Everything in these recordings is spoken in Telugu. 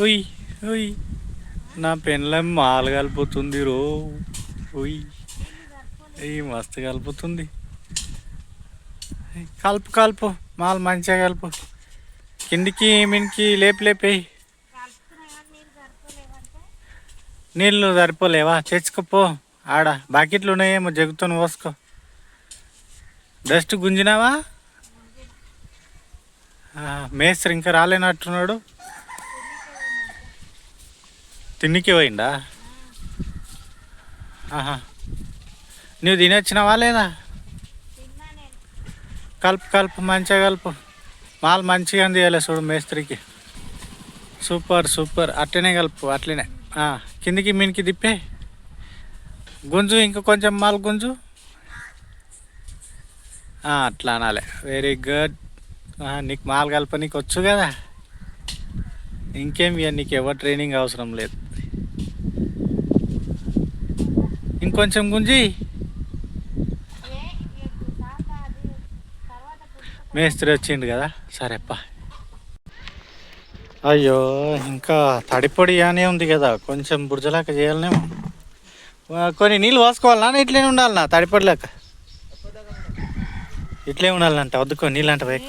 ఉయ్ ఉయ్. నా పెన్లం మాలు కలిపోతుంది రో. ఉయ్. ఈ మస్తు కలిపోతుంది కలుపు కలుపు. మాలు మంచిగా కలుపు. కిందికి మినికి లేపి లేపేయి నీళ్ళు సరిపోలేవా? తెచ్చుకోపో ఆడ బాకెట్లు ఉన్నాయేమో జగ్గుతోని పోసుకో. డస్ట్ గుంజినావా? మేస్త్రి ఇంకా రాలేనట్టున్నాడు. తిన్నికి పోయిందా ఆహా. నువ్వు తినొచ్చినావా లేదా? కలుపు కలుపు మంచిగా కలుపు. మాల్ మంచిగా తీయాలి చూడు మేస్త్రికి. Super super. అట్లనే కలుపు అట్లనే. కిందికి మీనికి తిప్పే. గుంజు ఇంకా కొంచెం మాల్ గుంజు. అట్లా అనాలి. వెరీ గుడ్ నీకు మాల్ కలప నీకు వచ్చు కదా? ఇంకేం ఇక నీకు ఎవరు ట్రైనింగ్ అవసరం లేదు. ఇంకొంచెం గుంజి. మేస్త్రి వచ్చిండు కదా సరేప్పా. అయ్యో ఇంకా తడిపొడి అనే ఉంది కదా కొంచెం బుర్జలాక చేయాలనేమో. కొన్ని నీళ్ళు పోసుకోవాలన్నా నా ఉండాలన్నా తడిపొడిలాక ఇట్లే ఉండాలంట వద్దుకో నీళ్ళు అంట పోయి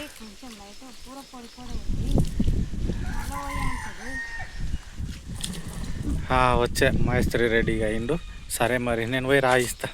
వచ్చా మేస్త్రి రెడీగా అయిండు. సరే మరి నేను పోయి రాయిస్తా.